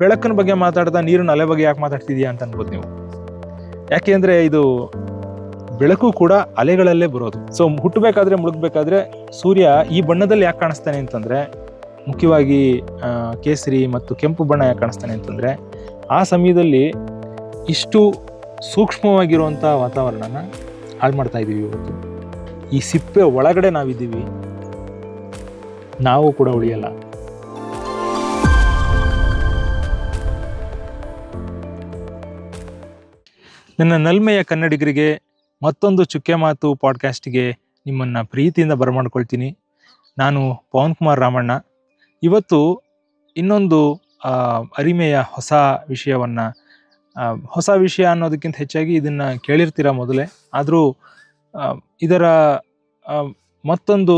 ಬೆಳಕಿನ ಬಗ್ಗೆ ಮಾತಾಡ್ತಾ ನೀರಿನ ಅಲೆ ಬಗ್ಗೆ ಯಾಕೆ ಮಾತಾಡ್ತಿದ್ಯಾ ಅಂತ ಅನ್ಬೋದು ನೀವು. ಯಾಕೆ ಅಂದ್ರೆ ಇದು ಬೆಳಕು ಕೂಡ ಅಲೆಗಳಲ್ಲೇ ಬರೋದು. ಸೊ ಹುಟ್ಟಬೇಕಾದ್ರೆ, ಮುಳುಗಬೇಕಾದ್ರೆ ಸೂರ್ಯ ಈ ಬಣ್ಣದಲ್ಲಿ ಯಾಕೆ ಕಾಣಿಸ್ತಾನೆ ಅಂತಂದ್ರೆ, ಮುಖ್ಯವಾಗಿ ಕೇಸರಿ ಮತ್ತು ಕೆಂಪು ಬಣ್ಣ ಯಾಕೆ ಕಾಣಿಸ್ತಾನೆ ಅಂತಂದ್ರೆ, ಆ ಸಮಯದಲ್ಲಿ ಇಷ್ಟು ಸೂಕ್ಷ್ಮವಾಗಿರುವಂಥ ವಾತಾವರಣನ ಹಾಳು ಮಾಡ್ತಾ ಇದ್ದೀವಿ ಇವತ್ತು. ಈ ಸಿಪ್ಪೆ ಒಳಗಡೆ ನಾವಿದ್ದೀವಿ. ನಾವು ಕೂಡ ಉಳಿಯಲ್ಲ. ನನ್ನ ನಲ್ಮೆಯ ಕನ್ನಡಿಗರಿಗೆ ಮತ್ತೊಂದು ಚುಕ್ಕೆ ಮಾತು ಪಾಡ್ಕಾಸ್ಟ್ಗೆ ನಿಮ್ಮನ್ನು ಪ್ರೀತಿಯಿಂದ ಬರಮಾಡ್ಕೊಳ್ತೀನಿ. ನಾನು ಪವನ್ ಕುಮಾರ್ ರಾಮಣ್ಣ. ಇವತ್ತು ಇನ್ನೊಂದು ಅರಿಮೆಯ ಹೊಸ ವಿಷಯವನ್ನು ಹೊಸ ವಿಷಯ ಅನ್ನೋದಕ್ಕಿಂತ ಹೆಚ್ಚಾಗಿ ಇದನ್ನು ಕೇಳಿರ್ತೀರ ಮೊದಲೇ. ಆದರೂ ಇದರ ಮತ್ತೊಂದು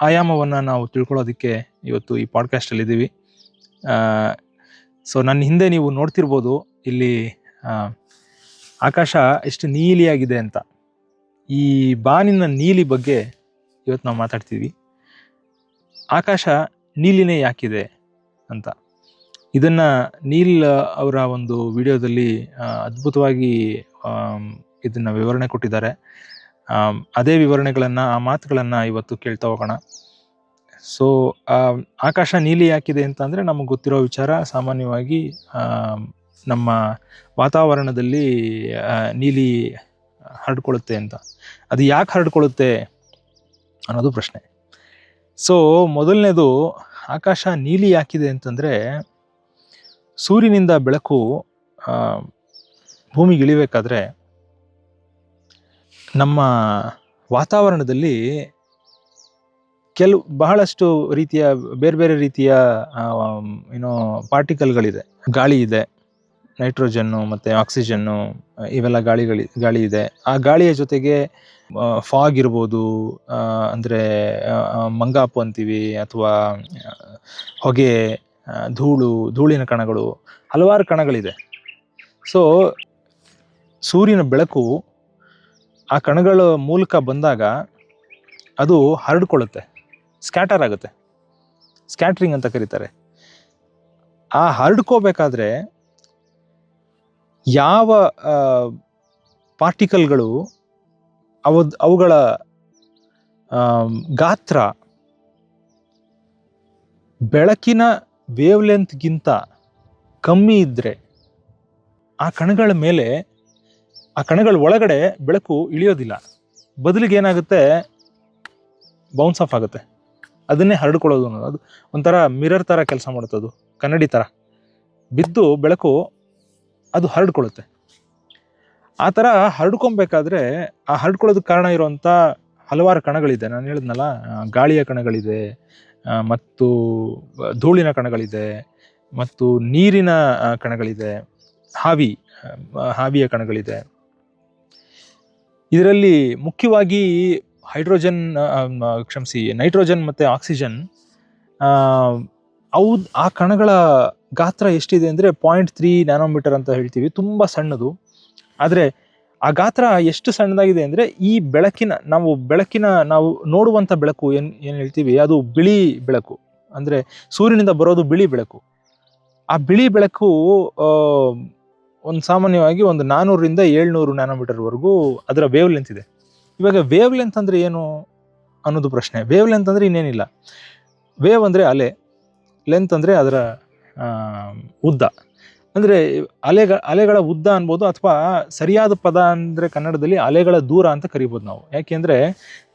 ಆಯಾಮವನ್ನು ನಾವು ತಿಳ್ಕೊಳ್ಳೋದಕ್ಕೆ ಇವತ್ತು ಈ ಪಾಡ್ಕಾಸ್ಟಲ್ಲಿದ್ದೀವಿ ಸೊ, ನನ್ನ ಹಿಂದೆ ನೀವು ನೋಡ್ತಿರ್ಬೋದು. ಇಲ್ಲಿ ಆಕಾಶ ಎಷ್ಟು ನೀಲಿಯಾಗಿದೆ ಅಂತ. ಈ ಬಾನಿನ ನೀಲಿ ಬಗ್ಗೆ ಇವತ್ತು ನಾವು ಮಾತಾಡ್ತೀವಿ. ಆಕಾಶ ನೀಲಿನೇ ಯಾಕಿದೆ ಅಂತ. ಇದನ್ನ ನೀಲ್ ಅವರ ಒಂದು ವಿಡಿಯೋದಲ್ಲಿ ಅದ್ಭುತವಾಗಿ ಇದನ್ನು ವಿವರಣೆ ಕೊಟ್ಟಿದ್ದಾರೆ. ಅದೇ ವಿವರಣೆಗಳನ್ನ, ಆ ಮಾತುಗಳನ್ನ ಇವತ್ತು ಕೇಳ್ತಾ ಹೋಗೋಣ. ಸೊ ಆಕಾಶ ನೀಲಿ ಯಾಕಿದೆ ಅಂತಂದ್ರೆ ನಮಗೆ ಗೊತ್ತಿರೋ ವಿಚಾರ ಸಾಮಾನ್ಯವಾಗಿ ನಮ್ಮ ವಾತಾವರಣದಲ್ಲಿ ನೀಲಿ ಹರಡ್ಕೊಳ್ಳುತ್ತೆ ಅಂತ. ಅದು ಯಾಕೆ ಹರಡ್ಕೊಳ್ಳುತ್ತೆ ಅನ್ನೋದು ಪ್ರಶ್ನೆ. ಸೊ ಮೊದಲನೇದು ಆಕಾಶ ನೀಲಿ ಯಾಕಿದೆ ಅಂತಂದರೆ, ಸೂರ್ಯನಿಂದ ಬೆಳಕು ಭೂಮಿಗೆ ಇಳಿಬೇಕಾದ್ರೆ ನಮ್ಮ ವಾತಾವರಣದಲ್ಲಿ ಕೆಲವು ಬಹಳಷ್ಟು ರೀತಿಯ ಬೇರೆ ಬೇರೆ ರೀತಿಯ ಏನೋ ಪಾರ್ಟಿಕಲ್ಗಳಿದೆ ಗಾಳಿ ಇದೆ. ನೈಟ್ರೋಜನ್ನು ಮತ್ತು ಆಕ್ಸಿಜನ್ನು ಇವೆಲ್ಲ ಗಾಳಿಗಳಿ, ಗಾಳಿ ಇದೆ. ಆ ಗಾಳಿಯ ಜೊತೆಗೆ ಫಾಗ್ ಇರ್ಬೋದು ಅಂದರೆ ಮಂಗಾಪು ಅಂತೀವಿ ಅಥವಾ ಹೊಗೆ ಧೂಳು, ಧೂಳಿನ ಕಣಗಳು, ಹಲವಾರು ಕಣಗಳಿದೆ. ಸೊ ಸೂರ್ಯನ ಬೆಳಕು ಆ ಕಣಗಳ ಮೂಲಕ ಬಂದಾಗ ಅದು ಹರಡ್ಕೊಳ್ಳುತ್ತೆ, ಸ್ಕ್ಯಾಟರ್ ಆಗುತ್ತೆ. ಸ್ಕ್ಯಾಟ್ರಿಂಗ್ ಅಂತ ಕರೀತಾರೆ. ಆ ಹರಡ್ಕೋಬೇಕಾದ್ರೆ ಯಾವ ಪಾರ್ಟಿಕಲ್ಗಳು ಅವ ಅವುಗಳ ಗಾತ್ರ ಬೆಳಕಿನ ವೇವ್ ಲೆಂತ್ಗಿಂತ ಕಮ್ಮಿ ಇದ್ದರೆ ಆ ಕಣಗಳ ಮೇಲೆ, ಆ ಕಣಗಳ ಒಳಗಡೆ ಬೆಳಕು ಇಳಿಯೋದಿಲ್ಲ. ಬದಲಿಗೆ ಏನಾಗುತ್ತೆ? ಬೌನ್ಸ್ ಆಫ್ ಆಗುತ್ತೆ. ಅದನ್ನೇ ಹರಡ್ಕೊಳ್ಳೋದು ಅನ್ನೋದು. ಅದು ಒಂಥರ ಮಿರರ್ ಥರ ಕೆಲಸ ಮಾಡುತ್ತದು. ಕನ್ನಡಿ ಥರ ಬಿದ್ದು ಬೆಳಕು ಅದು ಹರಡ್ಕೊಳ್ಳುತ್ತೆ. ಆ ಥರ ಹರಡ್ಕೊಬೇಕಾದ್ರೆ ಆ ಹರಡ್ಕೊಳ್ಳೋದಕ್ಕೆ ಕಾರಣ ಇರುವಂಥ ಹಲವಾರು ಕಣಗಳಿದೆ. ನಾನು ಹೇಳಿದ್ನಲ್ಲ ಗಾಳಿಯ ಕಣಗಳಿದೆ ಮತ್ತು ಧೂಳಿನ ಕಣಗಳಿದೆ, ಮತ್ತು ನೀರಿನ ಕಣಗಳಿದೆ, ಹಾವಿ ಹಾವಿಯ ಕಣಗಳಿದೆ. ಇದರಲ್ಲಿ ಮುಖ್ಯವಾಗಿ ಹೈಡ್ರೋಜನ್ ಕ್ಷಮಿಸಿ, ನೈಟ್ರೋಜನ್ ಮತ್ತು ಆಕ್ಸಿಜನ್ ಅವು ಆ ಕಣಗಳ ಗಾತ್ರ ಎಷ್ಟಿದೆ ಅಂದರೆ ಪಾಯಿಂಟ್ ತ್ರೀ ನ್ಯಾನೋಮೀಟರ್ ಅಂತ ಹೇಳ್ತೀವಿ. ತುಂಬ ಸಣ್ಣದು. ಆದರೆ ಆ ಗಾತ್ರ ಎಷ್ಟು ಸಣ್ಣದಾಗಿದೆ ಅಂದರೆ ಈ ಬೆಳಕಿನ, ನಾವು ಬೆಳಕಿನ, ನಾವು ನೋಡುವಂಥ ಬೆಳಕು ಏನು ಏನು ಹೇಳ್ತೀವಿ? ಅದು ಬಿಳಿ ಬೆಳಕು. ಅಂದರೆ ಸೂರ್ಯನಿಂದ ಬರೋದು ಬಿಳಿ ಬೆಳಕು. ಆ ಬಿಳಿ ಬೆಳಕು ಒಂದು ಸಾಮಾನ್ಯವಾಗಿ ಒಂದು ನಾನ್ನೂರರಿಂದ ಏಳ್ನೂರು ನ್ಯಾನೋಮೀಟರ್ವರೆಗೂ ಅದರ ವೇವ್ ಲೆಂತ್ ಇದೆ. ಇವಾಗ ವೇವ್ ಲೆಂತ್ ಅಂದರೆ ಏನು ಅನ್ನೋದು ಪ್ರಶ್ನೆ. ವೇವ್ ಲೆಂತ್ ಅಂದರೆ ಇನ್ನೇನಿಲ್ಲ. ವೇವ್ ಅಂದರೆ ಅಲೆ. ಲೆಂತ್ ಅಂದರೆ ಅದರ ಉದ್ದ. ಅಂದರೆ ಅಲೆಗಳ ಅಲೆಗಳ ಉದ್ದ ಅನ್ಬೋದು ಅಥವಾ ಸರಿಯಾದ ಪದ ಅಂದರೆ ಕನ್ನಡದಲ್ಲಿ ಅಲೆಗಳ ದೂರ ಅಂತ ಕರಿಬೋದು ನಾವು. ಯಾಕೆಂದರೆ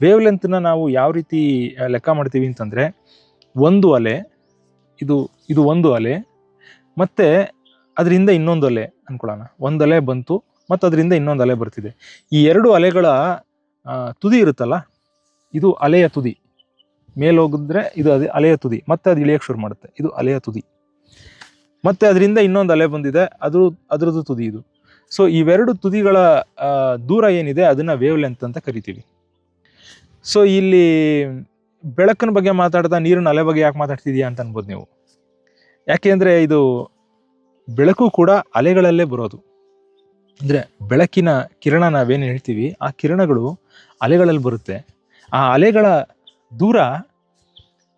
ವೇವ್ ಲೆಂತ್ನ ನಾವು ಯಾವ ರೀತಿ ಲೆಕ್ಕ ಮಾಡ್ತೀವಿ ಅಂತಂದರೆ ಒಂದು ಅಲೆ, ಇದು ಇದು ಒಂದು ಅಲೆ, ಮತ್ತು ಅದರಿಂದ ಇನ್ನೊಂದು ಅಲೆ ಅಂದ್ಕೊಳ್ಳೋಣ ಒಂದು ಅಲೆ ಬಂತು, ಮತ್ತು ಅದರಿಂದ ಇನ್ನೊಂದು ಅಲೆ ಬರ್ತಿದೆ. ಈ ಎರಡು ಅಲೆಗಳ ತುದಿ ಇರುತ್ತಲ್ಲ, ಇದು ಅಲೆಯ ತುದಿ. ಮೇಲೋಗಿದ್ರೆ ಇದು ಅದೇ, ಅಲೆಯ ತುದಿ, ಮತ್ತೆ ಅದು ಇಳಿಯಕ್ಕೆ ಶುರು ಮಾಡುತ್ತೆ. ಇದು ಅಲೆಯ ತುದಿ. ಮತ್ತೆ ಅದರಿಂದ ಇನ್ನೊಂದು ಅಲೆ ಬಂದಿದೆ. ಅದು, ಅದರದ್ದು ತುದಿ ಇದು. ಸೊ ಇವೆರಡು ತುದಿಗಳ ದೂರ ಏನಿದೆ, ಅದನ್ನ ವೇವ್ ಲೆಂತ್ ಅಂತ ಕರಿತೀವಿ. ಸೊ ಇಲ್ಲಿ ಬೆಳಕಿನ ಬಗ್ಗೆ ಮಾತಾಡ್ತಾ, ನೀರಿನ ಅಲೆ ಬಗ್ಗೆ ಯಾಕೆ ಮಾತಾಡ್ತಿದ್ಯಾ ಅಂತ ಅನ್ಬೋದು ನೀವು. ಯಾಕೆ ಇದು ಬೆಳಕು ಕೂಡ ಅಲೆಗಳಲ್ಲೇ ಬರೋದು. ಅಂದ್ರೆ ಬೆಳಕಿನ ಕಿರಣ ನಾವೇನು ಹೇಳ್ತೀವಿ, ಆ ಕಿರಣಗಳು ಅಲೆಗಳಲ್ಲಿ ಬರುತ್ತೆ. ಆ ಅಲೆಗಳ ದೂರ,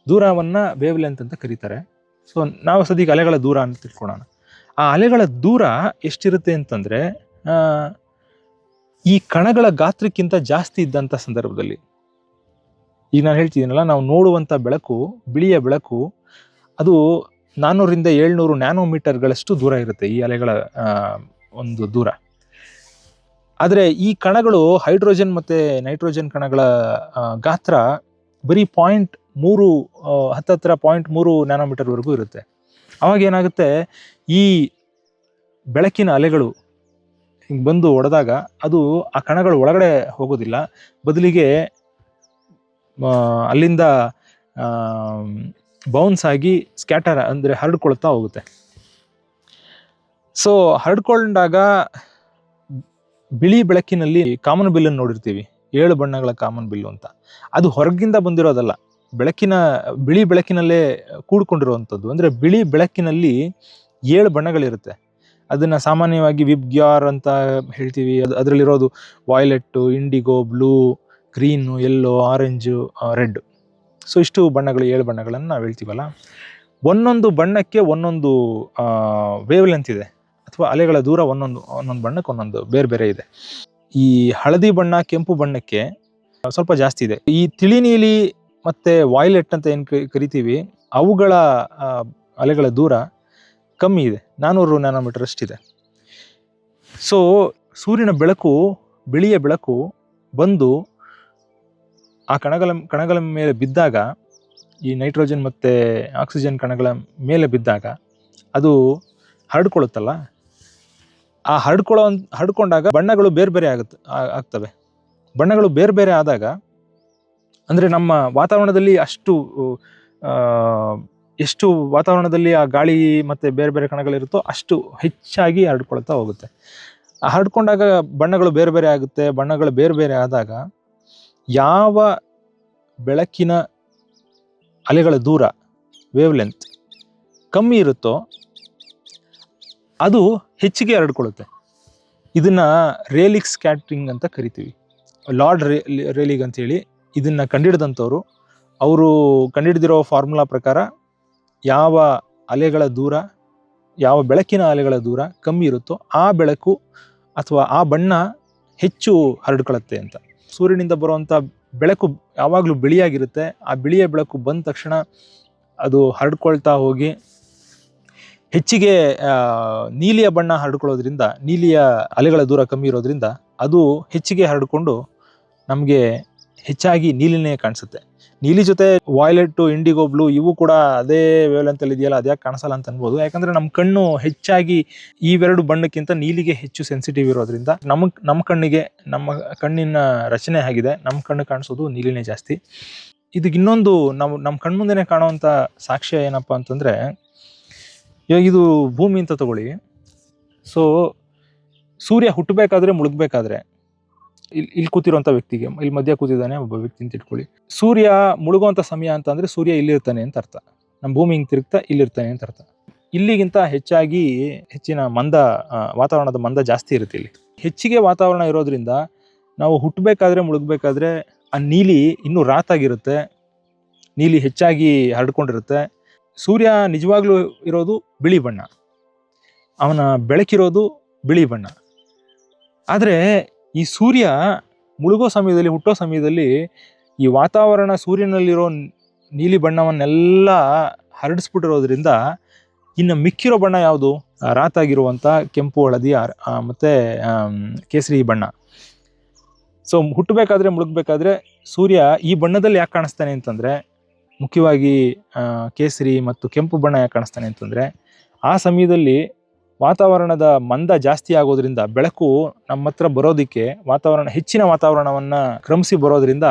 ದೂರವನ್ನ ವೇವ್ ಲೆಂತ್ ಅಂತ ಕರೀತಾರೆ. ಸೊ ನಾವು ಸದ್ಯಕ್ಕೆ ಅಲೆಗಳ ದೂರ ಅಂತ ತಿಳ್ಕೊಳ್ಳೋಣ. ಆ ಅಲೆಗಳ ದೂರ ಎಷ್ಟಿರುತ್ತೆ ಅಂತಂದರೆ ಈ ಕಣಗಳ ಗಾತ್ರಕ್ಕಿಂತ ಜಾಸ್ತಿ ಇದ್ದಂಥ ಸಂದರ್ಭದಲ್ಲಿ. ಈಗ ನಾನು ಹೇಳ್ತಿದ್ದೀನಲ್ಲ, ನಾವು ನೋಡುವಂಥ ಬೆಳಕು, ಬಿಳಿಯ ಬೆಳಕು, ಅದು ನಾನ್ನೂರಿಂದ ಏಳ್ನೂರು ನ್ಯಾನೋಮೀಟರ್ಗಳಷ್ಟು ದೂರ ಇರುತ್ತೆ ಈ ಅಲೆಗಳ ಒಂದು ದೂರ. ಆದರೆ ಈ ಕಣಗಳು ಹೈಡ್ರೋಜನ್ ಮತ್ತು ನೈಟ್ರೋಜನ್ ಕಣಗಳ ಗಾತ್ರ ಬರೀ ಪಾಯಿಂಟ್ ಮೂರು ಹತ್ತತ್ರ ಪಾಯಿಂಟ್ ಮೂರು ನ್ಯಾನೋಮೀಟರ್ವರೆಗೂ ಇರುತ್ತೆ. ಅವಾಗ ಏನಾಗುತ್ತೆ, ಈ ಬೆಳಕಿನ ಅಲೆಗಳು ಹಿಂಗೆ ಬಂದು ಹೊಡೆದಾಗ ಅದು ಆ ಕಣಗಳು ಒಳಗಡೆ ಹೋಗೋದಿಲ್ಲ. ಬದಲಿಗೆ ಅಲ್ಲಿಂದ ಬೌನ್ಸ್ ಆಗಿ ಸ್ಕ್ಯಾಟರ್ ಅಂದರೆ ಹರಡ್ಕೊಳ್ತಾ ಹೋಗುತ್ತೆ. ಸೊ ಹರಡ್ಕೊಂಡಾಗ ಬಿಳಿ ಬೆಳಕಿನಲ್ಲಿ ಕಾಮನ್ ಬಿಲ್ಲನ್ನು ನೋಡಿರ್ತೀವಿ. ಏಳು ಬಣ್ಣಗಳ ಕಾಮನ್ ಬಿಲ್ಲು ಅಂತ. ಅದು ಹೊರಗಿಂದ ಬಂದಿರೋದಲ್ಲ. ಬೆಳಕಿನ, ಬಿಳಿ ಬೆಳಕಿನಲ್ಲೇ ಕೂಡ್ಕೊಂಡಿರುವಂಥದ್ದು. ಅಂದರೆ ಬಿಳಿ ಬೆಳಕಿನಲ್ಲಿ ಏಳು ಬಣ್ಣಗಳಿರುತ್ತೆ. ಅದನ್ನು ಸಾಮಾನ್ಯವಾಗಿ ವಿಬ್ಗ್ಯಾರ್ ಅಂತ ಹೇಳ್ತೀವಿ. ಅದು, ಅದರಲ್ಲಿರೋದು violet indigo, blue, green yellow orange red. So, ಇಷ್ಟು ಬಣ್ಣಗಳು, ಏಳು ಬಣ್ಣಗಳನ್ನು ನಾವು ಹೇಳ್ತೀವಲ್ಲ. ಒಂದೊಂದು ಬಣ್ಣಕ್ಕೆ ಒಂದೊಂದು ವೇವ್ ಲೆಂತ್ ಇದೆ. ಅಥವಾ ಅಲೆಗಳ ದೂರ ಒಂದೊಂದು ಒಂದೊಂದು ಬಣ್ಣಕ್ಕೆ ಒಂದೊಂದು ಬೇರೆ ಬೇರೆ ಇದೆ. ಈ ಹಳದಿ ಬಣ್ಣ, ಕೆಂಪು ಬಣ್ಣಕ್ಕೆ ಸ್ವಲ್ಪ ಜಾಸ್ತಿ ಇದೆ. ಈ ತಿಳಿ ನೀಲಿ ಮತ್ತೆ ವಾಯ್ಲೆಟ್ ಅಂತ ಏನು ಕರಿತೀವಿ, ಅವುಗಳ ಅಲೆಗಳ ದೂರ ಕಮ್ಮಿ ಇದೆ. ನಾನ್ನೂರು ನ್ಯಾನೋಮೀಟರ್ ಅಷ್ಟಿದೆ ಸೊ ಸೂರ್ಯನ ಬೆಳಕು, ಬಿಳಿಯ ಬೆಳಕು ಬಂದು ಆ ಕಣಗಳ ಕಣಗಳ ಮೇಲೆ ಬಿದ್ದಾಗ, ಈ ನೈಟ್ರೋಜನ್ ಮತ್ತು ಆಕ್ಸಿಜನ್ ಕಣಗಳ ಮೇಲೆ ಬಿದ್ದಾಗ, ಅದು ಹರಡ್ಕೊಳ್ಳುತ್ತಲ್ಲ? ಆ ಹರಡ್ಕೊಳ್ಳೋ, ಹರಡ್ಕೊಂಡಾಗ ಬಣ್ಣಗಳು ಬೇರೆ ಬೇರೆ ಆಗುತ್ತೆ ಆಗ್ತವೆ. ಬಣ್ಣಗಳು ಬೇರೆ ಬೇರೆ ಆದಾಗ ಅಂದರೆ ನಮ್ಮ ವಾತಾವರಣದಲ್ಲಿ ಅಷ್ಟು ಎಷ್ಟು ವಾತಾವರಣದಲ್ಲಿ ಆ ಗಾಳಿ ಮತ್ತು ಬೇರೆ ಬೇರೆ ಕಣಗಳಿರುತ್ತೋ ಅಷ್ಟು ಹೆಚ್ಚಾಗಿ ಹರಡ್ಕೊಳ್ತಾ ಹೋಗುತ್ತೆ. ಹರಡ್ಕೊಂಡಾಗ ಬಣ್ಣಗಳು ಬೇರೆ ಬೇರೆ ಆಗುತ್ತೆ, ಬಣ್ಣಗಳು ಬೇರೆ ಬೇರೆ ಆದಾಗ ಯಾವ ಬೆಳಕಿನ ಅಲೆಗಳ ದೂರ ವೇವ್ ಲೆಂತ್ ಕಮ್ಮಿ ಇರುತ್ತೋ ಅದು ಹೆಚ್ಚಿಗೆ ಹರಡ್ಕೊಳ್ಳುತ್ತೆ ಇದನ್ನು ರೇಲಿಕ್ ಸ್ಕ್ಯಾಟ್ರಿಂಗ್ ಅಂತ ಕರಿತೀವಿ. ಲಾರ್ಡ್ ರೇ ರೇಲಿಗ್ ಅಂತೇಳಿ ಇದನ್ನ ಕಂಡಿಡಿದಂಥವ್ರು ಅವರು ಕಂಡಿಡಿದಿರೋ ಫಾರ್ಮುಲಾ ಪ್ರಕಾರ ಯಾವ ಅಲೆಗಳ ದೂರ, ಯಾವ ಬೆಳಕಿನ ಅಲೆಗಳ ದೂರ ಕಮ್ಮಿ ಇರುತ್ತೋ ಆ ಬೆಳಕು ಅಥವಾ ಆ ಬಣ್ಣ ಹೆಚ್ಚು ಹರಡ್ಕೊಳ್ಳುತ್ತೆ ಅಂತ. ಸೂರ್ಯನಿಂದ ಬರುವಂಥ ಬೆಳಕು ಯಾವಾಗಲೂ ಬಿಳಿಯಾಗಿರುತ್ತೆ. ಆ ಬಿಳಿಯ ಬೆಳಕು ಬಂದ ತಕ್ಷಣ ಅದು ಹರಡ್ಕೊಳ್ತಾ ಹೋಗಿ ಹೆಚ್ಚಿಗೆ ನೀಲಿಯ ಬಣ್ಣ ಹರಡ್ಕೊಳ್ಳೋದ್ರಿಂದ, ನೀಲಿಯ ಅಲೆಗಳ ದೂರ ಕಮ್ಮಿ ಇರೋದ್ರಿಂದ ಅದು ಹೆಚ್ಚಿಗೆ ಹರಡಿಕೊಂಡು ನಮಗೆ ಹೆಚ್ಚಾಗಿ ನೀಲಿನೇ ಕಾಣಿಸುತ್ತೆ. ನೀಲಿ ಜೊತೆ ವಾಯ್ಲೆಟ್ ಇಂಡಿಗೋ ಬ್ಲೂ ಇವು ಕೂಡ ಅದೇ ವೇವ್ಲೆಂತಲ್ಲಿ ಇದೆಯಲ್ಲ, ಅದ್ಯಾಕೆ ಕಾಣಿಸಲ್ಲ ಅಂತ ಅನ್ಬೋದು. ಯಾಕಂದ್ರೆ ನಮ್ಮ ಕಣ್ಣು ಹೆಚ್ಚಾಗಿ ಇವೆರಡು ಬಣ್ಣಕ್ಕಿಂತ ನೀಲಿಗೆ ಹೆಚ್ಚು ಸೆನ್ಸಿಟಿವ್ ಇರೋದ್ರಿಂದ ನಮ್ ನಮ್ಮ ಕಣ್ಣಿಗೆ, ನಮ್ಮ ಕಣ್ಣಿನ ರಚನೆ ಆಗಿದೆ. ನಮ್ಮ ಕಣ್ಣು ಕಾಣಿಸೋದು ನೀಲಿನೇ ಜಾಸ್ತಿ. ಇದಕ್ಕೆ ಇನ್ನೊಂದು ನಾವು ನಮ್ಮ ಕಣ್ಮುಂದೆನೆ ಕಾಣುವಂಥ ಸಾಕ್ಷ್ಯ ಏನಪ್ಪ ಅಂತಂದ್ರೆ, ಇವಾಗ ಇದು ಭೂಮಿ ಅಂತ ತಗೊಳ್ಳಿ. ಸೊ ಸೂರ್ಯ ಹುಟ್ಟಬೇಕಾದ್ರೆ ಮುಳುಗಬೇಕಾದ್ರೆ ಇಲ್ಲಿ ಇಲ್ಲಿ ಕೂತಿರುವಂಥ ವ್ಯಕ್ತಿಗೆ ಇಲ್ಲಿ ಮಧ್ಯ ಕೂತಿದ್ದಾನೆ ಒಬ್ಬ ವ್ಯಕ್ತಿ ಅಂತ ಇಟ್ಕೊಳ್ಳಿ. ಸೂರ್ಯ ಮುಳುಗುವಂಥ ಸಮಯ ಅಂತ ಅಂದ್ರೆ ಸೂರ್ಯ ಇಲ್ಲಿರ್ತಾನೆ ಅಂತ ಅರ್ಥ. ನಮ್ಮ ಭೂಮಿ ಹಿಂಗೆ ತಿರುಗ್ತಾ ಇಲ್ಲಿರ್ತಾನೆ ಅಂತ ಅರ್ಥ. ಇಲ್ಲಿಗಿಂತ ಹೆಚ್ಚಾಗಿ ಹೆಚ್ಚಿನ ಮಂದ ವಾತಾವರಣದ ಮಂದ ಜಾಸ್ತಿ ಇರುತ್ತೆ ಇಲ್ಲಿ. ಹೆಚ್ಚಿಗೆ ವಾತಾವರಣ ಇರೋದ್ರಿಂದ ನಾವು ಹುಟ್ಟಬೇಕಾದ್ರೆ ಮುಳುಗಬೇಕಾದ್ರೆ ಆ ನೀಲಿ ಇನ್ನೂ ರಾತಾಗಿರುತ್ತೆ. ನೀಲಿ ಹೆಚ್ಚಾಗಿ ಹರಡ್ಕೊಂಡಿರುತ್ತೆ. ಸೂರ್ಯ ನಿಜವಾಗ್ಲೂ ಇರೋದು ಬಿಳಿ ಬಣ್ಣ. ಅವನ ಬೆಳಕಿರೋದು ಬಿಳಿ ಬಣ್ಣ. ಆದರೆ ಈ ಸೂರ್ಯ ಮುಳುಗೋ ಸಮಯದಲ್ಲಿ, ಹುಟ್ಟೋ ಸಮಯದಲ್ಲಿ ಈ ವಾತಾವರಣ ಸೂರ್ಯನಲ್ಲಿರೋ ನೀಲಿ ಬಣ್ಣವನ್ನೆಲ್ಲ ಹರಡಿಸ್ಬಿಟ್ಟಿರೋದ್ರಿಂದ ಇನ್ನು ಮಿಕ್ಕಿರೋ ಬಣ್ಣ ಯಾವುದು? ರಾತಾಗಿರುವಂಥ ಕೆಂಪು ಹಳದಿ ಮತ್ತು ಕೇಸರಿ ಬಣ್ಣ. ಸೊ, ಹುಟ್ಟಬೇಕಾದ್ರೆ ಮುಳುಗಬೇಕಾದ್ರೆ ಸೂರ್ಯ ಈ ಬಣ್ಣದಲ್ಲಿ ಯಾಕೆ ಕಾಣಿಸ್ತಾನೆ ಅಂತಂದರೆ, ಮುಖ್ಯವಾಗಿ ಕೇಸರಿ ಮತ್ತು ಕೆಂಪು ಬಣ್ಣ ಯಾಕೆ ಕಾಣಿಸ್ತಾನೆ ಅಂತಂದರೆ, ಆ ಸಮಯದಲ್ಲಿ ವಾತಾವರಣದ ಮಂದ ಜಾಸ್ತಿ ಆಗೋದ್ರಿಂದ, ಬೆಳಕು ನಮ್ಮ ಹತ್ರ ಬರೋದಕ್ಕೆ ವಾತಾವರಣ, ಹೆಚ್ಚಿನ ವಾತಾವರಣವನ್ನ ಕ್ರಮಿಸಿ ಬರೋದ್ರಿಂದ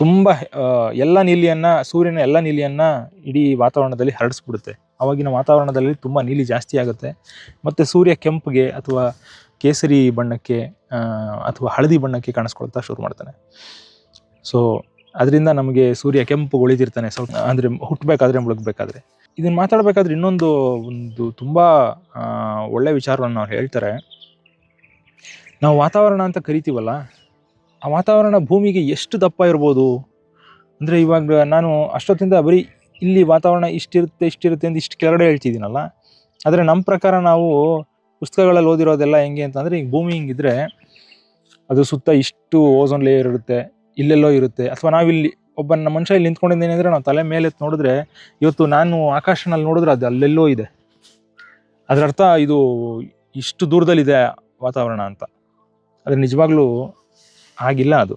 ತುಂಬ ಎಲ್ಲ ನೀಲಿಯನ್ನ, ಸೂರ್ಯನ ಎಲ್ಲ ನೀಲಿಯನ್ನ ಇಡೀ ವಾತಾವರಣದಲ್ಲಿ ಹರಡಿಸ್ಬಿಡುತ್ತೆ. ಅವಾಗಿನ ವಾತಾವರಣದಲ್ಲಿ ತುಂಬ ನೀಲಿ ಜಾಸ್ತಿ ಆಗುತ್ತೆ. ಮತ್ತು ಸೂರ್ಯ ಕೆಂಪಿಗೆ ಅಥವಾ ಕೇಸರಿ ಬಣ್ಣಕ್ಕೆ ಅಥವಾ ಹಳದಿ ಬಣ್ಣಕ್ಕೆ ಕಾಣಿಸ್ಕೊಳ್ತಾ ಶುರು ಮಾಡ್ತಾನೆ. ಸೊ ಅದರಿಂದ ನಮಗೆ ಸೂರ್ಯ ಕೆಂಪು ಉಳಿದಿರ್ತಾನೆ ಸ್ವಲ್ಪ ಅಂದರೆ ಹುಟ್ಟಬೇಕಾದ್ರೆ ಮುಳುಗಬೇಕಾದ್ರೆ. ಇದನ್ನ ಮಾತಾಡಬೇಕಾದ್ರೆ ಇನ್ನೊಂದು ಒಂದು ತುಂಬ ಒಳ್ಳೆ ವಿಚಾರವನ್ನು ಅವ್ರು ಹೇಳ್ತಾರೆ. ನಾವು ವಾತಾವರಣ ಅಂತ ಕರಿತೀವಲ್ಲ, ಆ ವಾತಾವರಣ ಭೂಮಿಗೆ ಎಷ್ಟು ದಪ್ಪ ಇರ್ಬೋದು? ಅಂದರೆ ಇವಾಗ ನಾನು ಅಷ್ಟೊತ್ತಿಂದ ಬರೀ ಇಲ್ಲಿ ವಾತಾವರಣ ಇಷ್ಟಿರುತ್ತೆ ಇಷ್ಟಿರುತ್ತೆ ಅಂತ ಇಷ್ಟು ಕೆಳಗಡೆ ಹೇಳ್ತಿದ್ದೀನಲ್ಲ, ಆದರೆ ನಮ್ಮ ಪ್ರಕಾರ ನಾವು ಪುಸ್ತಕಗಳಲ್ಲಿ ಓದಿರೋದೆಲ್ಲ ಹೆಂಗೆ ಅಂತಂದರೆ ಈಗ ಭೂಮಿ ಹಿಂಗಿದ್ರೆ ಅದು ಸುತ್ತ ಇಷ್ಟು ಓಝೋನ್ ಲೇಯರ್ ಇರುತ್ತೆ, ಇಲ್ಲೆಲ್ಲೋ ಇರುತ್ತೆ, ಅಥವಾ ನಾವಿಲ್ಲಿ ಒಬ್ಬ ನನ್ನ ಮನುಷ್ಯ ಇಲ್ಲಿ ನಿಂತ್ಕೊಂಡಿದ್ದೇನೆ ನಾವು ತಲೆ ಮೇಲೆ ನೋಡಿದ್ರೆ ಇವತ್ತು ನಾನು ಆಕಾಶನಲ್ಲಿ ನೋಡಿದ್ರೆ ಅದು ಅಲ್ಲೆಲ್ಲೋ ಇದೆ. ಅದರ ಅರ್ಥ ಇದು ಇಷ್ಟು ದೂರದಲ್ಲಿದೆ ವಾತಾವರಣ ಅಂತ. ಆದರೆ ನಿಜವಾಗ್ಲೂ ಆಗಿಲ್ಲ ಅದು.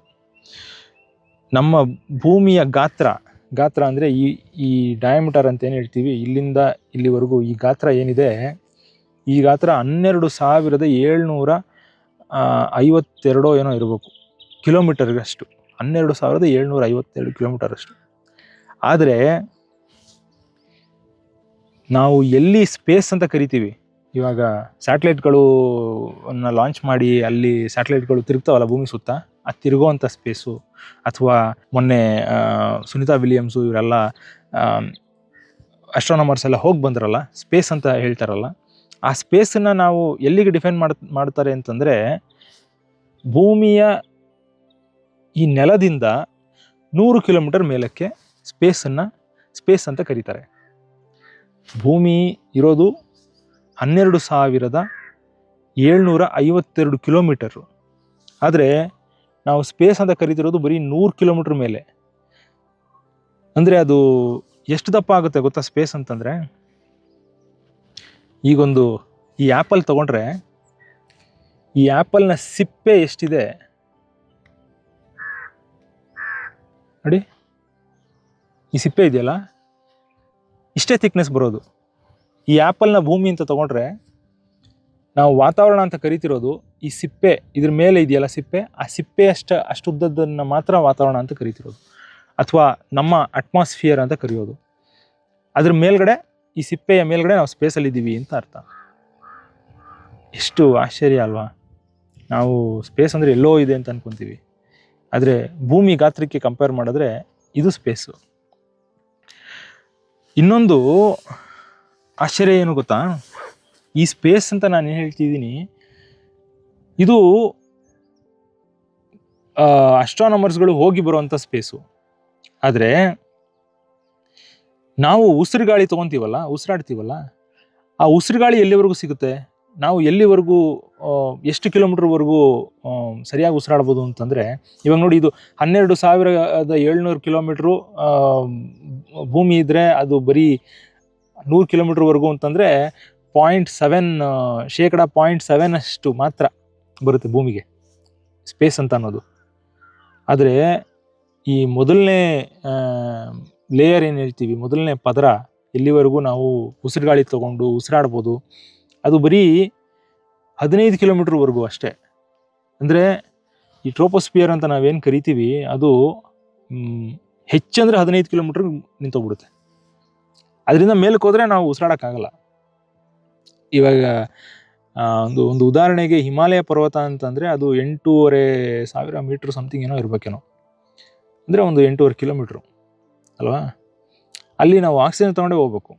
ನಮ್ಮ ಭೂಮಿಯ ಗಾತ್ರ ಗಾತ್ರ ಅಂದರೆ ಈ ಈ ಡಯಾಮೀಟರ್ ಅಂತ ಏನು ಹೇಳ್ತೀವಿ? ಇಲ್ಲಿಂದ ಇಲ್ಲಿವರೆಗೂ ಈ ಗಾತ್ರ ಏನಿದೆ? ಈ ಗಾತ್ರ ಹನ್ನೆರಡು ಸಾವಿರದ ಏಳ್ನೂರ ಐವತ್ತೆರಡೋ ಏನೋ ಇರಬೇಕು. ಕಿಲೋಮೀಟರ್ಗಷ್ಟು. ಹನ್ನೆರಡು ಸಾವಿರದ ಏಳ್ನೂರ ಐವತ್ತೆರಡು ಕಿಲೋಮೀಟರ್ ಅಷ್ಟು ಆದರೆ ನಾವು ಎಲ್ಲಿ ಸ್ಪೇಸ್ ಅಂತ ಕರಿತೀವಿ? ಇವಾಗ ಸ್ಯಾಟಲೈಟ್ಗಳು ಲಾಂಚ್ ಮಾಡಿ ಅಲ್ಲಿ ಸ್ಯಾಟಲೈಟ್ಗಳು ತಿರುಗ್ತಾವಲ್ಲ ಭೂಮಿ ಸುತ್ತ? ಆ ತಿರುಗುವಂಥ ಸ್ಪೇಸು. ಅಥವಾ ಮೊನ್ನೆ ಸುನಿತಾ ವಿಲಿಯಮ್ಸು ಇವರೆಲ್ಲ ಅಸ್ಟ್ರಾನಮರ್ಸ್ ಎಲ್ಲ ಹೋಗಿ ಬಂದ್ರಲ್ಲ, ಸ್ಪೇಸ್ ಅಂತ ಹೇಳ್ತಾರಲ್ಲ, ಆ ಸ್ಪೇಸನ್ನು ನಾವು ಎಲ್ಲಿಗೆ ಡಿಫೈನ್ ಮಾಡ್, ಮಾಡ್ತಾರೆ ಅಂತಂದರೆ ಭೂಮಿಯ ಈ ನೆಲದಿಂದ ನೂರು ಕಿಲೋಮೀಟರ್ ಮೇಲಕ್ಕೆ ಸ್ಪೇಸನ್ನು ಸ್ಪೇಸ್ ಅಂತ ಕರೀತಾರೆ. ಭೂಮಿ ಇರೋದು ಹನ್ನೆರಡು ಸಾವಿರದ ಏಳ್ನೂರ ಐವತ್ತೆರಡು ಕಿಲೋಮೀಟರು. ಆದರೆ ನಾವು ಸ್ಪೇಸ್ ಅಂತ ಕರಿತಿರೋದು ಬರೀ ನೂರು ಕಿಲೋಮೀಟ್ರ್ ಮೇಲೆ. ಅಂದರೆ ಅದು ಎಷ್ಟು ದಪ್ಪ ಆಗುತ್ತೆ ಗೊತ್ತಾ ಸ್ಪೇಸ್ ಅಂತಂದರೆ? ಈಗೊಂದು ಈ ಆ್ಯಪಲ್ ತೊಗೊಂಡ್ರೆ ಈ ಆ್ಯಪಲ್ನ ಸಿಪ್ಪೆ ಎಷ್ಟಿದೆ? ನೋಡಿ ಈ ಸಿಪ್ಪೆ ಇದೆಯಲ್ಲ? ಇಷ್ಟೇ ಥಿಕ್ನೆಸ್ ಬರೋದು. ಈ ಆ್ಯಪಲ್ನ ಭೂಮಿ ಅಂತ ತೊಗೊಂಡ್ರೆ ನಾವು ವಾತಾವರಣ ಅಂತ ಕರಿತಿರೋದು ಈ ಸಿಪ್ಪೆ, ಇದ್ರ ಮೇಲೆ ಇದೆಯಲ್ಲ ಸಿಪ್ಪೆ? ಆ ಸಿಪ್ಪೆ ಅಷ್ಟ ಉದ್ದದ್ದನ್ನು ಮಾತ್ರ ವಾತಾವರಣ ಅಂತ ಕರಿತಿರೋದು. ಅಥವಾ ನಮ್ಮ ಅಟ್ಮಾಸ್ಫಿಯರ್ ಅಂತ ಕರೆಯೋದು. ಅದ್ರ ಮೇಲ್ಗಡೆ, ಈ ಸಿಪ್ಪೆಯ ಮೇಲ್ಗಡೆ ನಾವು ಸ್ಪೇಸಲ್ಲಿದ್ದೀವಿ ಅಂತ ಅರ್ಥ. ಎಷ್ಟು ಆಶ್ಚರ್ಯ ಅಲ್ವಾ? ನಾವು ಸ್ಪೇಸ್ ಅಂದರೆ ಎಲ್ಲೋ ಇದೆ ಅಂತ ಅನ್ಕೊಂತೀವಿ. ಆದರೆ ಭೂಮಿ ಗಾತ್ರಕ್ಕೆ ಕಂಪೇರ್ ಮಾಡಿದ್ರೆ ಇದು ಸ್ಪೇಸು ಇನ್ನೊಂದು ಆಶ್ಚರ್ಯ ಏನು ಗೊತ್ತಾ? ಈ ಸ್ಪೇಸ್ ಅಂತ ನಾನು ಏನು ಹೇಳ್ತಿದ್ದೀನಿ, ಇದು ಅಸ್ಟ್ರಾನಮರ್ಸ್ಗಳು ಹೋಗಿ ಬರುವಂಥ ಸ್ಪೇಸು ಆದರೆ ನಾವು ಉಸಿರುಗಾಳಿ ತೊಗೊತೀವಲ್ಲ, ಉಸಿರಾಡ್ತೀವಲ್ಲ, ಆ ಉಸಿರುಗಾಳಿ ಎಲ್ಲಿವರೆಗೂ ಸಿಗುತ್ತೆ? ನಾವು ಎಲ್ಲಿವರೆಗೂ ಎಷ್ಟು ಕಿಲೋಮೀಟ್ರ್ವರೆಗೂ ಸರಿಯಾಗಿ ಉಸಿರಾಡ್ಬೋದು ಅಂತಂದರೆ, ಇವಾಗ ನೋಡಿ ಇದು ಹನ್ನೆರಡು ಸಾವಿರದ ಏಳ್ನೂರು ಕಿಲೋಮೀಟ್ರು ಭೂಮಿ ಇದ್ದರೆ ಅದು ಬರೀ ನೂರು ಕಿಲೋಮೀಟ್ರ್ವರೆಗೂ ಅಂತಂದರೆ ಪಾಯಿಂಟ್ ಸೆವೆನ್ ಶೇಕಡ ಪಾಯಿಂಟ್ ಸೆವೆನ್ ಅಷ್ಟು ಮಾತ್ರ ಬರುತ್ತೆ ಭೂಮಿಗೆ, ಸ್ಪೇಸ್ ಅಂತ ಅನ್ನೋದು. ಆದರೆ ಈ ಮೊದಲನೇ ಲೇಯರ್ ಏನು ಹೇಳ್ತೀವಿ, ಮೊದಲನೇ ಪದರ ಎಲ್ಲಿವರೆಗೂ ನಾವು ಉಸಿರುಗಾಳಿ ತಗೊಂಡು ಉಸಿರಾಡ್ಬೋದು ಅದು ಬರೀ ಹದಿನೈದು ಕಿಲೋಮೀಟ್ರ್ವರೆಗೂ ಅಷ್ಟೇ. ಅಂದರೆ ಈ ಟ್ರೋಪೋಸ್ಪಿಯರ್ ಅಂತ ನಾವೇನು ಕರಿತೀವಿ, ಅದು ಹೆಚ್ಚಂದರೆ ಹದಿನೈದು ಕಿಲೋಮೀಟ್ರ್ ನಿಂತೋಗ್ಬಿಡುತ್ತೆ. ಅದರಿಂದ ಮೇಲಕ್ಕೆ ಹೋದರೆ ನಾವು ಉಸಿರಾಡೋಕ್ಕಾಗಲ್ಲ. ಇವಾಗ ಒಂದು ಒಂದು ಉದಾಹರಣೆಗೆ ಹಿಮಾಲಯ ಪರ್ವತ ಅಂತಂದರೆ ಅದು ಎಂಟೂವರೆ ಸಾವಿರ ಮೀಟ್ರ್ ಸಮಥಿಂಗ್ ಏನೋ ಇರಬೇಕೇನೋ. ಅಂದರೆ ಒಂದು ಎಂಟೂವರೆ ಕಿಲೋಮೀಟ್ರು. ಅಲ್ವಾ? ಅಲ್ಲಿ ನಾವು ಆಕ್ಸಿಜನ್ ತೊಗೊಂಡೇ ಹೋಗ್ಬೇಕು.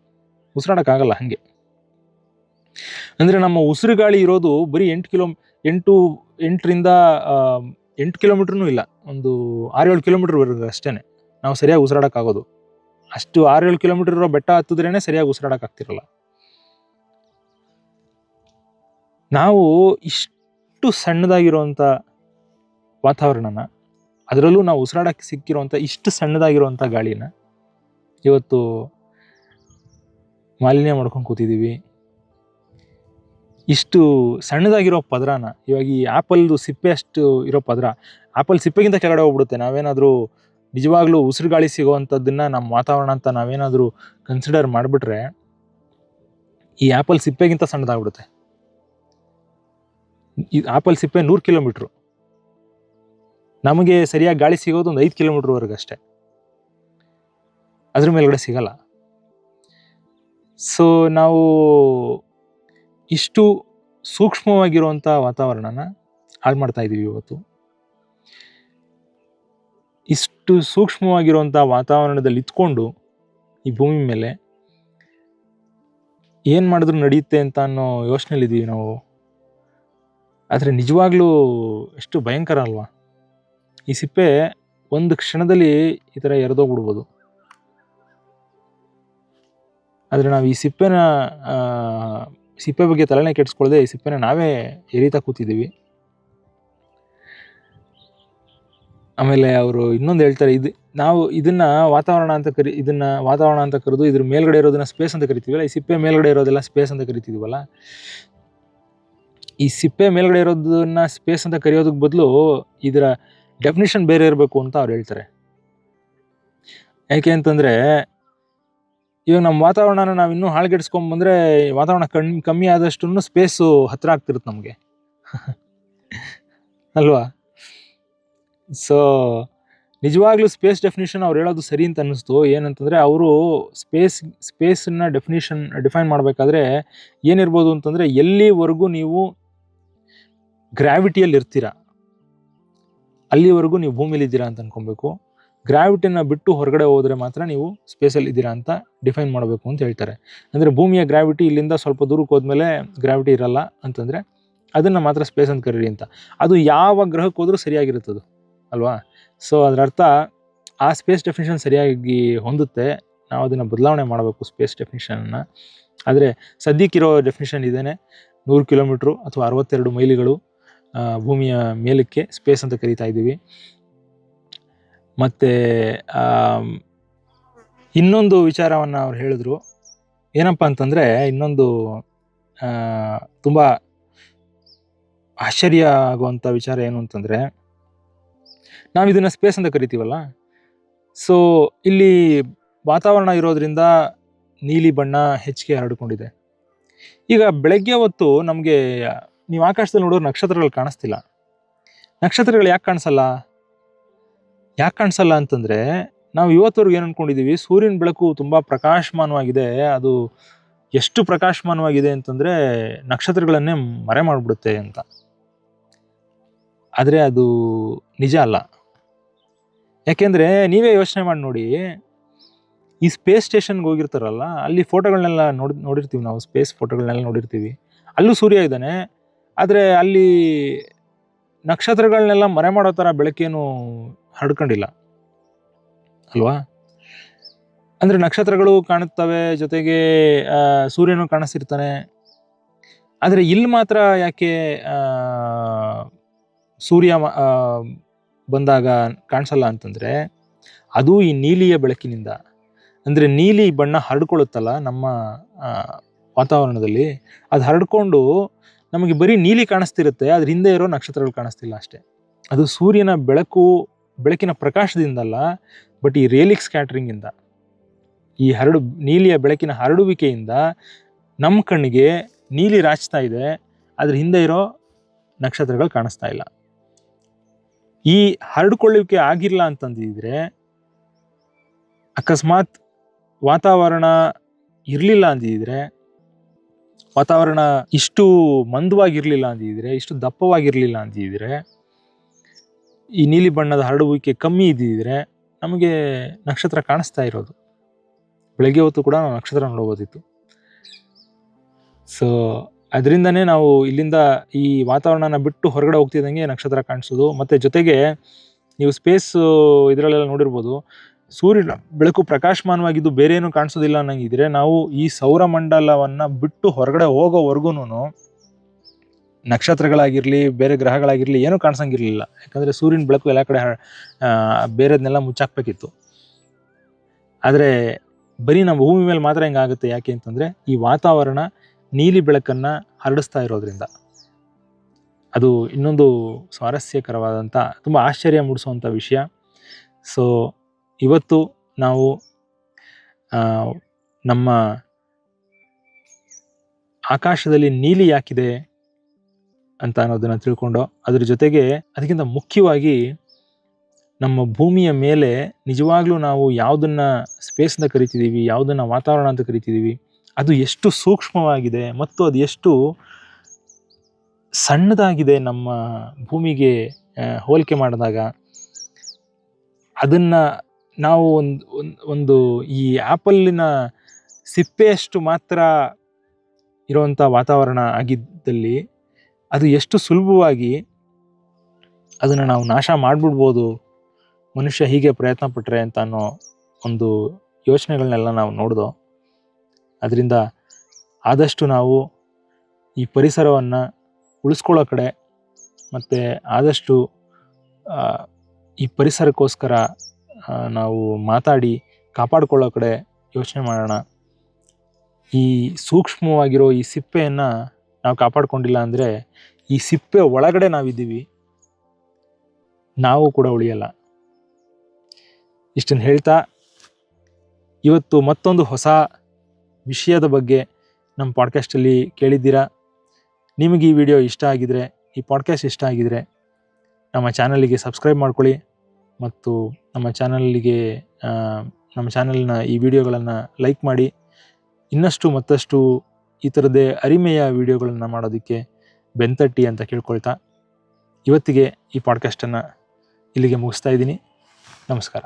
ಉಸಿರಾಡೋಕ್ಕಾಗಲ್ಲ ಹಾಗೆ. ಅಂದರೆ ನಮ್ಮ ಉಸಿರು ಗಾಳಿ ಇರೋದು ಬರೀ ಎಂಟು ಕಿಲೋ, ಎಂಟು, ಎಂಟರಿಂದ ಎಂಟು ಕಿಲೋಮೀಟ್ರೂ ಇಲ್ಲ. ಒಂದು ಆರೇಳು ಕಿಲೋಮೀಟ್ರ್ವರೆಗೂ ಅಷ್ಟೇ ನಾವು ಸರಿಯಾಗಿ ಉಸಿರಾಡೋಕ್ಕಾಗೋದು. ಅಷ್ಟು ಆರೇಳು ಕಿಲೋಮೀಟರ್ ಇರೋ ಬೆಟ್ಟ ಹತ್ತಿದ್ರೇ ಸರಿಯಾಗಿ ಉಸಿರಾಡೋಕ್ಕಾಗ್ತಿರಲ್ಲ. ನಾವು ಇಷ್ಟು ಸಣ್ಣದಾಗಿರುವಂಥ ವಾತಾವರಣನ, ಅದರಲ್ಲೂ ನಾವು ಉಸಿರಾಡಕ್ಕೆ ಸಿಕ್ಕಿರುವಂಥ ಇಷ್ಟು ಸಣ್ಣದಾಗಿರುವಂಥ ಗಾಳಿನ ಇವತ್ತು ಮಾಲಿನ್ಯ ಮಾಡ್ಕೊಂಡು ಕೂತಿದ್ದೀವಿ. ಇಷ್ಟು ಸಣ್ಣದಾಗಿರೋ ಪದರನ, ಇವಾಗ ಈ ಆ್ಯಪಲ್ದು ಸಿಪ್ಪೆ ಅಷ್ಟು ಇರೋ ಪದರ ಆ್ಯಪಲ್ ಸಿಪ್ಪೆಗಿಂತ ಕೆಳಗಡೆ ಹೋಗ್ಬಿಡುತ್ತೆ. ನಾವೇನಾದರೂ ನಿಜವಾಗ್ಲೂ ಉಸಿರು ಗಾಳಿ ಸಿಗೋವಂಥದ್ದನ್ನು ನಮ್ಮ ವಾತಾವರಣ ಅಂತ ನಾವೇನಾದರೂ ಕನ್ಸಿಡರ್ ಮಾಡಿಬಿಟ್ರೆ ಈ ಆ್ಯಪಲ್ ಸಿಪ್ಪೆಗಿಂತ ಸಣ್ಣದಾಗ್ಬಿಡುತ್ತೆ. ಈ ಆ್ಯಪಲ್ ಸಿಪ್ಪೆ ನೂರು ಕಿಲೋಮೀಟ್ರು. ನಮಗೆ ಸರಿಯಾಗಿ ಗಾಳಿ ಸಿಗೋದು ಒಂದು ಐದು ಕಿಲೋಮೀಟ್ರ್ವರೆಗೆ ಅಷ್ಟೇ. ಅದ್ರ ಮೇಲ್ಗಡೆ ಸಿಗಲ್ಲ. ಸೊ ನಾವು ಇಷ್ಟು ಸೂಕ್ಷ್ಮವಾಗಿರುವಂಥ ವಾತಾವರಣನ ಹಾಳು ಮಾಡ್ತಾ ಇದ್ದೀವಿ ಇವತ್ತು. ಇಷ್ಟು ಸೂಕ್ಷ್ಮವಾಗಿರುವಂಥ ವಾತಾವರಣದಲ್ಲಿ ಇತ್ಕೊಂಡು ಈ ಭೂಮಿ ಮೇಲೆ ಏನು ಮಾಡಿದ್ರು ನಡೆಯುತ್ತೆ ಅಂತ ಅನ್ನೋ ಯೋಚನೆಯಲ್ಲಿದ್ದೀವಿ ನಾವು. ಆದರೆ ನಿಜವಾಗ್ಲೂ ಎಷ್ಟು ಭಯಂಕರ ಅಲ್ವಾ? ಈ ಸಿಪ್ಪೆ ಒಂದು ಕ್ಷಣದಲ್ಲಿ ಈ ಥರ ಎರೆದೋಗ್ಬಿಡ್ಬೋದು. ಆದರೆ ನಾವು ಈ ಸಿಪ್ಪೆನ ಸಿಪ್ಪೆ ಬಗ್ಗೆ ತಲೆನೇ ಕೆಡಿಸ್ಕೊಳ್ಳದೆ ಈ ಸಿಪ್ಪೆನ ನಾವೇ ಎರಿತಾ ಕೂತಿದ್ದೀವಿ. ಆಮೇಲೆ ಅವರು ಇನ್ನೊಂದು ಹೇಳ್ತಾರೆ, ಇದು ನಾವು ಇದನ್ನ ವಾತಾವರಣ ಅಂತ ಕರಿ, ಇದನ್ನ ವಾತಾವರಣ ಅಂತ ಕರೆದು ಇದ್ರ ಮೇಲ್ಗಡೆ ಇರೋದನ್ನ ಸ್ಪೇಸ್ ಅಂತ ಕರಿತೀವಲ್ಲ, ಈ ಸಿಪ್ಪೆ ಮೇಲ್ಗಡೆ ಇರೋದೆಲ್ಲ ಸ್ಪೇಸ್ ಅಂತ ಕರಿತಿದ್ವಲ್ಲ ಈ ಸಿಪ್ಪೆ ಮೇಲ್ಗಡೆ ಇರೋದನ್ನ ಸ್ಪೇಸ್ ಅಂತ ಕರೆಯೋದಕ್ಕೆ ಬದಲು ಇದರ ಡೆಫಿನಿಷನ್ ಬೇರೆ ಇರಬೇಕು ಅಂತ ಅವ್ರು ಹೇಳ್ತಾರೆ. ಯಾಕೆ ಅಂತಂದ್ರೆ ಇವಾಗ ನಮ್ಮ ವಾತಾವರಣನ ನಾವು ಇನ್ನೂ ಹಾಳ್ಗೆಡ್ಸ್ಕೊಂಡ್ ಬಂದ್ರೆ ವಾತಾವರಣ ಕಣ್, ಕಮ್ಮಿ ಆದಷ್ಟು ಸ್ಪೇಸು ಹತ್ತಿರ ಆಗ್ತಿರುತ್ತೆ ನಮಗೆ. ಅಲ್ವಾ? ಸೊ ನಿಜವಾಗ್ಲೂ ಸ್ಪೇಸ್ ಡೆಫಿನೇಷನ್ ಅವ್ರು ಹೇಳೋದು ಸರಿ ಅಂತ ಅನ್ನಿಸ್ತು. ಏನಂತಂದರೆ ಅವರು ಸ್ಪೇಸ್ ಸ್ಪೇಸನ್ನ ಡೆಫಿನೇಷನ್ ಡಿಫೈನ್ ಮಾಡಬೇಕಾದ್ರೆ ಏನಿರ್ಬೋದು ಅಂತಂದರೆ ಎಲ್ಲಿವರೆಗೂ ನೀವು ಗ್ರಾವಿಟಿಯಲ್ಲಿ ಇರ್ತೀರ ಅಲ್ಲಿವರೆಗೂ ನೀವು ಭೂಮಿಲಿದ್ದೀರಾ ಅಂತ ಅನ್ಕೊಬೇಕು. ಗ್ರಾವಿಟಿನ ಬಿಟ್ಟು ಹೊರಗಡೆ ಹೋದರೆ ಮಾತ್ರ ನೀವು ಸ್ಪೇಸಲ್ಲಿ ಇದ್ದೀರಾ ಅಂತ ಡಿಫೈನ್ ಮಾಡಬೇಕು ಅಂತ ಹೇಳ್ತಾರೆ. ಅಂದರೆ ಭೂಮಿಯ ಗ್ರಾವಿಟಿ ಇಲ್ಲಿಂದ ಸ್ವಲ್ಪ ದೂರಕ್ಕೆ ಹೋದ್ಮೇಲೆ ಗ್ರಾವಿಟಿ ಇರಲ್ಲ ಅಂತಂದರೆ ಅದನ್ನು ಮಾತ್ರ ಸ್ಪೇಸ್ ಅಂತ ಕರೀರಿ ಅಂತ. ಅದು ಯಾವ ಗ್ರಹಕ್ಕೆ ಹೋದರೂ ಸರಿಯಾಗಿರುತ್ತದು, ಅಲ್ವಾ? ಸೊ ಅದರ ಅರ್ಥ ಆ ಸ್ಪೇಸ್ ಡೆಫಿನೇಷನ್ ಸರಿಯಾಗಿ ಹೊಂದುತ್ತೆ. ನಾವು ಅದನ್ನು ಬದಲಾವಣೆ ಮಾಡಬೇಕು ಸ್ಪೇಸ್ ಡೆಫಿನಿಷನ್ನ ಆದರೆ ಸದ್ಯಕ್ಕಿರೋ ಡೆಫಿನೇಷನ್ ಇದೇನೆ, ನೂರು ಕಿಲೋಮೀಟ್ರು ಅಥವಾ ಅರವತ್ತೆರಡು ಮೈಲಿಗಳು ಭೂಮಿಯ ಮೇಲಕ್ಕೆ ಸ್ಪೇಸ್ ಅಂತ ಕರಿತಾ ಇದ್ದೀವಿ. ಮತ್ತು ಇನ್ನೊಂದು ವಿಚಾರವನ್ನು ಅವ್ರು ಹೇಳಿದ್ರು. ಏನಪ್ಪ ಅಂತಂದರೆ, ಇನ್ನೊಂದು ತುಂಬ ಆಶ್ಚರ್ಯ ಆಗುವಂಥ ವಿಚಾರ ಏನು ಅಂತಂದರೆ, ನಾವು ಇದನ್ನು ಸ್ಪೇಸ್ ಅಂತ ಕರಿತೀವಲ್ಲ? ಸೊ ಇಲ್ಲಿ ವಾತಾವರಣ ಇರೋದ್ರಿಂದ ನೀಲಿ ಬಣ್ಣ ಹೆಚ್ಚಿಗೆ ಹರಡಿಕೊಂಡಿದೆ. ಈಗ ಬೆಳಗ್ಗೆ ಹೊತ್ತು ನಮಗೆ, ನೀವು ಆಕಾಶದಲ್ಲಿ ನೋಡೋರು ನಕ್ಷತ್ರಗಳು ಕಾಣಿಸ್ತಿಲ್ಲ. ನಕ್ಷತ್ರಗಳು ಯಾಕೆ ಕಾಣಿಸಲ್ಲ? ಯಾಕೆ ಕಾಣಿಸಲ್ಲ ಅಂತಂದ್ರೆ, ನಾವು ಇವತ್ತವರೆಗೂ ಏನು ಅನ್ಕೊಂಡಿದೀವಿ? ಸೂರ್ಯನ ಬೆಳಕು ತುಂಬಾ ಪ್ರಕಾಶಮಾನವಾಗಿದೆ. ಅದು ಎಷ್ಟು ಪ್ರಕಾಶಮಾನವಾಗಿದೆ ಅಂತಂದ್ರೆ, ನಕ್ಷತ್ರಗಳನ್ನೇ ಮರೆ ಮಾಡಿಬಿಡುತ್ತೆ ಅಂತ. ಆದರೆ ಅದು ನಿಜ ಅಲ್ಲ. ಯಾಕೆಂದ್ರೆ, ನೀವೇ ಯೋಚನೆ ಮಾಡಿ ನೋಡಿ, ಈ ಸ್ಪೇಸ್ ಸ್ಟೇಷನ್ಗೆ ಹೋಗಿರ್ತಾರಲ್ಲ, ಅಲ್ಲಿ ಫೋಟೋಗಳನ್ನೆಲ್ಲ ನೋಡಿ, ನೋಡಿರ್ತೀವಿ ನಾವು ಸ್ಪೇಸ್ ಫೋಟೋಗಳನ್ನೆಲ್ಲ ನೋಡಿರ್ತೀವಿ. ಅಲ್ಲೂ ಸೂರ್ಯ ಇದ್ದಾನೆ. ಆದರೆ ಅಲ್ಲಿ ನಕ್ಷತ್ರಗಳನ್ನೆಲ್ಲ ಮರೆ ಮಾಡೋ ಥರ ಬೆಳಕೇನು ಹರಡ್ಕೊಂಡಿಲ್ಲ. ಅಲ್ವಾ? ಅಂದರೆ ನಕ್ಷತ್ರಗಳು ಕಾಣುತ್ತವೆ, ಜೊತೆಗೆ ಸೂರ್ಯನು ಕಾಣಿಸ್ತಿರ್ತಾನೆ. ಆದರೆ ಇಲ್ಲಿ ಮಾತ್ರ ಯಾಕೆ ಸೂರ್ಯ ಬಂದಾಗ ಕಾಣಿಸಲ್ಲ ಅಂತಂದರೆ, ಅದು ಈ ನೀಲಿಯ ಬೆಳಕಿನಿಂದ. ಅಂದರೆ ನೀಲಿ ಬಣ್ಣ ಹರಡ್ಕೊಳ್ಳುತ್ತಲ್ಲ ನಮ್ಮ ವಾತಾವರಣದಲ್ಲಿ, ಅದು ಹರಡ್ಕೊಂಡು ನಮಗೆ ಬರೀ ನೀಲಿ ಕಾಣಿಸ್ತಿರುತ್ತೆ, ಅದ್ರ ಹಿಂದೆ ಇರೋ ನಕ್ಷತ್ರಗಳು ಕಾಣಿಸ್ತಿಲ್ಲ ಅಷ್ಟೇ. ಅದು ಸೂರ್ಯನ ಬೆಳಕು ಬೆಳಕಿನ ಪ್ರಕಾಶದಿಂದಲ್ಲ ಬಟ್ ಈ ರೇಲಿಕ್ ಸ್ಕ್ಯಾಟ್ರಿಂಗ್ ಇಂದ, ಈ ಹರಡು, ನೀಲಿಯ ಬೆಳಕಿನ ಹರಡುವಿಕೆಯಿಂದ ನಮ್ಮ ಕಣ್ಣಿಗೆ ನೀಲಿ ರಾಚ್ತಾ ಇದೆ, ಅದ್ರ ಹಿಂದೆ ಇರೋ ನಕ್ಷತ್ರಗಳು ಕಾಣಿಸ್ತಾ ಇಲ್ಲ. ಈ ಹರಡ್ಕೊಳ್ಳುವಿಕೆ ಆಗಿಲ್ಲ ಅಂತಂದಿದ್ರೆ, ಅಕಸ್ಮಾತ್ ವಾತಾವರಣ ಇರಲಿಲ್ಲ ಅಂದಿದ್ರೆ, ವಾತಾವರಣ ಇಷ್ಟು ಮಂದವಾಗಿರ್ಲಿಲ್ಲ ಅಂದಿದ್ರೆ, ಇಷ್ಟು ದಪ್ಪವಾಗಿರಲಿಲ್ಲ ಅಂದಿದ್ರೆ ಈ ನೀಲಿ ಬಣ್ಣದ ಹರಡುವಿಕೆ ಕಮ್ಮಿ ಇದ್ದಿದ್ರೆ ನಮಗೆ ನಕ್ಷತ್ರ ಕಾಣಿಸ್ತಾ ಇರೋದು. ಬೆಳಗ್ಗೆ ಹೊತ್ತು ಕೂಡ ನಾವು ನಕ್ಷತ್ರ ನೋಡಬಹುದಿತ್ತು ಸೊ ಅದರಿಂದನೇ ನಾವು ಇಲ್ಲಿಂದ ಈ ವಾತಾವರಣನ ಬಿಟ್ಟು ಹೊರಗಡೆ ಹೋಗ್ತಿದ್ದಂಗೆ ನಕ್ಷತ್ರ ಕಾಣಿಸೋದು. ಮತ್ತು ಜೊತೆಗೆ ನೀವು ಸ್ಪೇಸ್ ಇದರಲ್ಲೆಲ್ಲ ನೋಡಿರ್ಬೋದು, ಸೂರ್ಯನ ಬೆಳಕು ಪ್ರಕಾಶಮಾನವಾಗಿದ್ದು ಬೇರೆ ಏನು ಕಾಣಿಸೋದಿಲ್ಲ ಅನ್ನಂಗಿದ್ರೆ ನಾವು ಈ ಸೌರಮಂಡಲವನ್ನು ಬಿಟ್ಟು ಹೊರಗಡೆ ಹೋಗೋವರೆಗೂ ನಕ್ಷತ್ರಗಳಾಗಿರ್ಲಿ, ಬೇರೆ ಗ್ರಹಗಳಾಗಿರಲಿ ಏನೂ ಕಾಣಿಸಂಗಿರಲಿಲ್ಲ. ಯಾಕಂದ್ರೆ ಸೂರ್ಯನ ಬೆಳಕು ಎಲ್ಲ ಕಡೆ ಬೇರೆದನ್ನೆಲ್ಲ ಮುಚ್ಚಾಕ್ಬೇಕಿತ್ತು. ಆದರೆ ಬರೀ ನಮ್ಮ ಭೂಮಿ ಮೇಲೆ ಮಾತ್ರ ಹೆಂಗಾಗುತ್ತೆ ಯಾಕೆ ಅಂತಂದ್ರೆ, ಈ ವಾತಾವರಣ ನೀಲಿ ಬೆಳಕನ್ನ ಹರಡಿಸ್ತಾ ಇರೋದ್ರಿಂದ. ಅದು ಇನ್ನೊಂದು ಸ್ವಾರಸ್ಯಕರವಾದಂಥ ತುಂಬ ಆಶ್ಚರ್ಯ ಮೂಡಿಸುವಂಥ ವಿಷಯ. ಸೊ ಇವತ್ತು ನಾವು ನಮ್ಮ ಆಕಾಶದಲ್ಲಿ ನೀಲಿ ಯಾಕಿದೆ ಅಂತ ಅನ್ನೋದನ್ನು ತಿಳ್ಕೊಂಡು ಅದ್ರ ಜೊತೆಗೆ ಅದಕ್ಕಿಂತ ಮುಖ್ಯವಾಗಿ ನಮ್ಮ ಭೂಮಿಯ ಮೇಲೆ ನಿಜವಾಗ್ಲೂ ನಾವು ಯಾವುದನ್ನ ಸ್ಪೇಸ್ ಅಂತ ಕರಿತಿದ್ದೀವಿ ಯಾವುದನ್ನ ವಾತಾವರಣ ಅಂತ ಕರಿತಿದ್ದೀವಿ ಅದು ಎಷ್ಟು ಸೂಕ್ಷ್ಮವಾಗಿದೆ ಮತ್ತು ಅದು ಎಷ್ಟು ಸಣ್ಣದಾಗಿದೆ ನಮ್ಮ ಭೂಮಿಗೆ ಹೋಲಿಕೆ ಮಾಡಿದಾಗ, ಅದನ್ನ ನಾವು ಒಂದು ಒಂದು ಈ ಆ್ಯಪಲ್ಲಿನ ಸಿಪ್ಪೆಯಷ್ಟು ಮಾತ್ರ ಇರುವಂಥ ವಾತಾವರಣ ಆಗಿದ್ದಲ್ಲಿ ಅದು ಎಷ್ಟು ಸುಲಭವಾಗಿ ಅದನ್ನು ನಾವು ನಾಶ ಮಾಡಿಬಿಡ್ಬೋದು, ಮನುಷ್ಯ ಹೀಗೆ ಪ್ರಯತ್ನ ಪಟ್ಟರೆ ಅಂತ ಅನ್ನೋ ಒಂದು ಯೋಚನೆಗಳನ್ನೆಲ್ಲ ನಾವು ನೋಡ್ದೋ, ಅದರಿಂದ ಆದಷ್ಟು ನಾವು ಈ ಪರಿಸರವನ್ನು ಉಳಿಸ್ಕೊಳ್ಳೋ ಕಡೆ ಮತ್ತು ಆದಷ್ಟು ಈ ಪರಿಸರಕ್ಕೋಸ್ಕರ ನಾವು ಮಾತಾಡಿ ಕಾಪಾಡ್ಕೊಳ್ಳೋ ಕಡೆ ಯೋಚನೆ ಮಾಡೋಣ. ಈ ಸೂಕ್ಷ್ಮವಾಗಿರೋ ಈ ಸಿಪ್ಪೆಯನ್ನು ನಾವು ಕಾಪಾಡ್ಕೊಂಡಿಲ್ಲ ಅಂದರೆ ಈ ಸಿಪ್ಪೆ ಒಳಗಡೆ ನಾವಿದ್ದೀವಿ. ನಾವು ಕೂಡ ಉಳಿಯಲ್ಲ. ಇಷ್ಟನ್ನು ಹೇಳ್ತಾ ಇವತ್ತು ಮತ್ತೊಂದು ಹೊಸ ವಿಷಯದ ಬಗ್ಗೆ ನಮ್ಮ ಪಾಡ್ಕಾಸ್ಟಲ್ಲಿ ಕೇಳಿದ್ದೀರಾ? ನಿಮಗೆ ಈ ವಿಡಿಯೋ ಇಷ್ಟ ಆಗಿದರೆ ಈ ಪಾಡ್ಕಾಸ್ಟ್ ಇಷ್ಟ ಆಗಿದರೆ ನಮ್ಮ ಚಾನಲಿಗೆ ಸಬ್ಸ್ಕ್ರೈಬ್ ಮಾಡ್ಕೊಳ್ಳಿ ಮತ್ತು ನಮ್ಮ ಚಾನಲ್ಲಿಗೆ ಆ, ನಮ್ಮ ಚಾನಲ್ನ ಈ ವಿಡಿಯೋಗಳನ್ನು ಲೈಕ್ ಮಾಡಿ. ಇನ್ನಷ್ಟು ಮತ್ತಷ್ಟು ಈ ಥರದ್ದೇ ಅರಿಮೆಯ ವಿಡಿಯೋಗಳನ್ನು ಮಾಡೋದಕ್ಕೆ ಬೆಂತಟ್ಟಿ ಅಂತ ಕೇಳ್ಕೊಳ್ತಾ ಇವತ್ತಿಗೆ ಈ ಪಾಡ್ಕಾಸ್ಟನ್ನು ಇಲ್ಲಿಗೆ ಮುಗಿಸ್ತಾ ಇದ್ದೀನಿ. ನಮಸ್ಕಾರ.